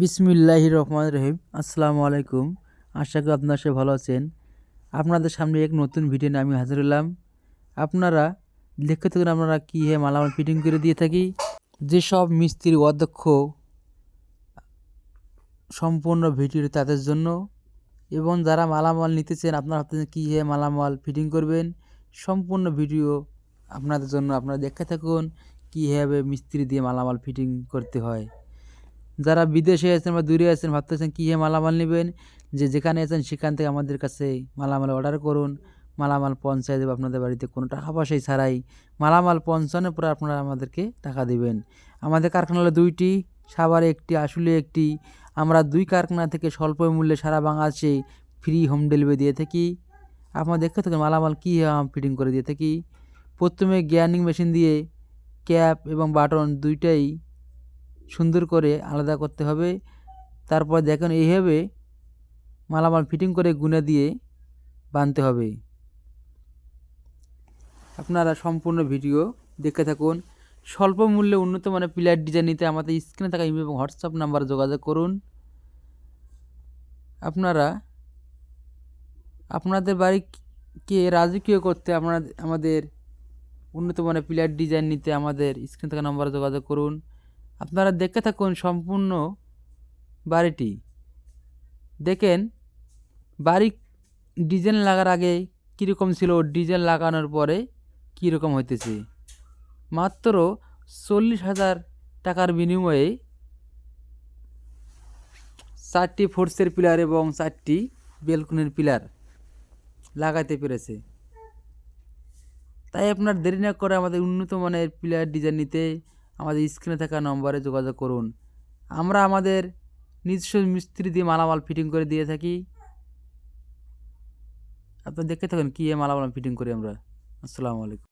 বিসমিল্লাহ রহমান রহিম। আসসালামু আলাইকুম। আশা করি আপনারা সে ভালো আছেন। আপনাদের সামনে এক নতুন ভিডিও নিয়ে আমি হাজির হলাম। আপনারা দেখতে থাকুন, আপনারা কী হে মালামাল ফিটিং করে দিয়ে থাকি। যেসব মিস্ত্রি অধ্যক্ষ সম্পূর্ণ ভিডিও তাদের জন্য এবং যারা মালামাল নিতেছেন আপনারা ভাবতেছেন কী হে মালামাল ফিটিং করবেন, সম্পূর্ণ ভিডিও আপনাদের জন্য আপনারা দেখতে থাকুন, কীভাবে মিস্ত্রি দিয়ে মালামাল ফিটিং করতে হয়। যারা বিদেশে আছেন বা দূরে আছেন, ভাবতেছেন কী মালামাল নেবেন, যে যেখানে আছেন সেখান থেকে আমাদের কাছে মালামাল অর্ডার করুন। মালামাল পৌঁছায় দেবে আপনাদের বাড়িতে, কোনো টাকা পয়সাই ছাড়াই। মালামাল পৌঁছানোর পরে আপনারা আমাদেরকে টাকা দেবেন। আমাদের কারখানা দুইটি, সাভারে একটি আসলে একটি। আমরা দুই কারখানা থেকে স্বল্প মূল্যে সারা বাংলাদেশে ফ্রি হোম ডেলিভারি দিয়ে থাকি। আপনারা দেখতে থাকেন মালামাল কী ফিটিং করে দিয়ে থাকি। প্রথমে গ্যানিং মেশিন দিয়ে ক্যাপ এবং বাটন দুইটাই সুন্দর করে আলাদা করতে হবে। তারপর দেখেন এইভাবে মালামাল ফিটিং করে গুনে দিয়ে বানতে হবে। আপনারা সম্পূর্ণ ভিডিও দেখতে থাকুন। স্বল্প মূল্যে উন্নত মানের প্লেয়ার ডিজাইন নিতে আমাদের স্ক্রিনে থাকা ইমেল এবং হোয়াটসঅ্যাপ নাম্বারে যোগাযোগ করুন। আপনারা, আপনাদের বাড়িকে রাজকীয় করতে আপনারা আমাদের উন্নত মানের প্লেয়ার ডিজাইন নিতে আমাদের স্ক্রিনে থাকা নাম্বারে যোগাযোগ করুন। আপনারা দেখতে থাকুন সম্পূর্ণ বাড়িটি। দেখেন, বাড়ি ডিজাইন লাগার আগে কীরকম ছিল, ডিজাইন লাগানোর পরে কীরকম হইতেছে। মাত্র চল্লিশ হাজার টাকার বিনিময়ে চারটি ফোর্সের পিলার এবং চারটি বেলকুনির পিলার লাগাইতে পেরেছে। তাই আপনার দেরি না করে আমাদের উন্নত মানের পিলার ডিজাইন নিতে আমাদের স্ক্রিনে থাকা নম্বরে যোগাযোগ করুন। আমরা আমাদের নিজস্ব মিস্ত্রি দিয়ে মালামাল ফিটিং করে দিয়ে থাকি। আপনি দেখতে থাকুন কী মালামাল ফিটিং করি আমরা। আসসালামু আলাইকুম।